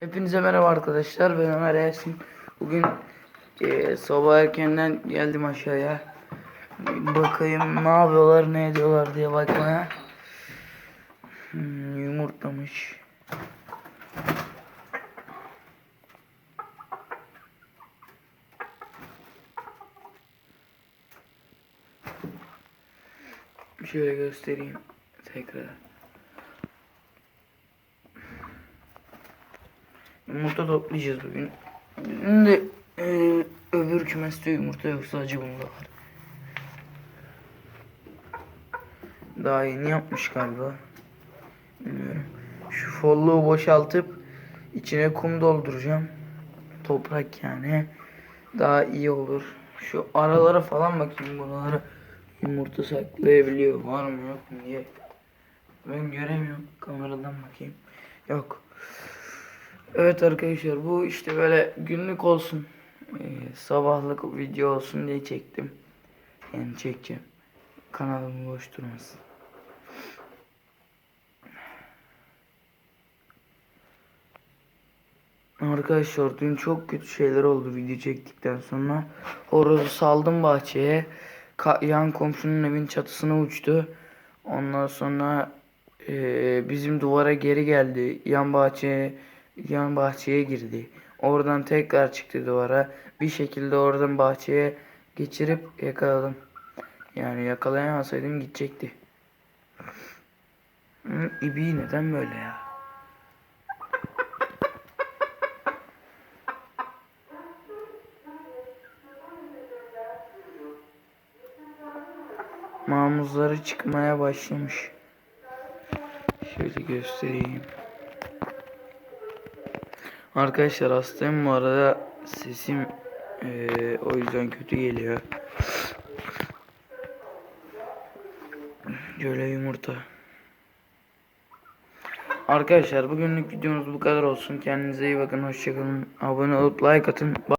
Hepinize merhaba arkadaşlar. Ben Ömer Yasin. Bugün eee, sabah erkenden geldim aşağıya. Bakayım ne yapıyorlar, ne ediyorlar diye bakmaya. Hmm, yumurtlamış. Şöyle göstereyim tekrar. Yumurta toplayacağız bugün. Bugün de e, öbür kümeste yumurta yok sadece bunda var. Daha yeni yapmış galiba. Bilmiyorum. Şu folluğu boşaltıp içine kum dolduracağım. Toprak yani. Daha iyi olur. Şu aralara falan bakayım buralara. Yumurta saklayabiliyor var mı yok mu diye. Ben göremiyorum. Kameradan bakayım. Yok. Evet arkadaşlar bu işte böyle günlük olsun. Ee, sabahlık video olsun diye çektim. Yani çekeceğim. Kanalım boş durmasın. Arkadaşlar dün çok kötü şeyler oldu video çektikten sonra. Horozu saldım bahçeye. Ka- yan komşunun evin çatısına uçtu. Ondan sonra eee, bizim duvara geri geldi. Yan bahçeye yan bahçeye girdi. Oradan tekrar çıktı duvara. Bir şekilde oradan bahçeye geçirip yakaladım. Yani yakalayamasaydım gidecekti. İbi neden böyle ya? Mamuzları çıkmaya başlamış. Şöyle göstereyim. Arkadaşlar hastayım bu arada sesim eee, o yüzden kötü geliyor. Şöyle yumurta. Arkadaşlar bugünlük videomuz bu kadar olsun. Kendinize iyi bakın. Hoşçakalın. Abone olup like atın.